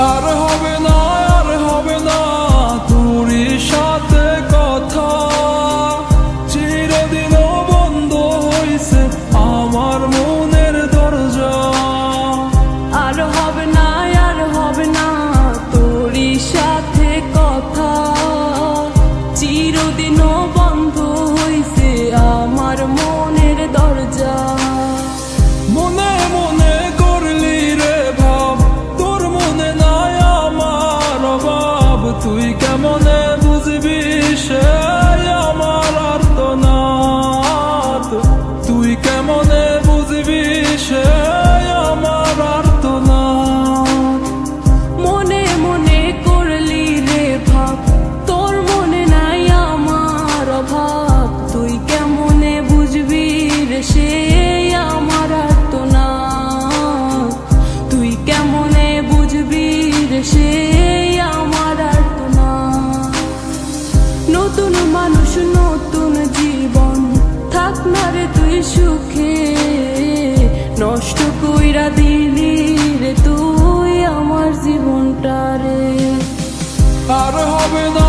আর নষ্ট কইরা দিলি রে তুই আমার জীবনটা রে আর হবে না।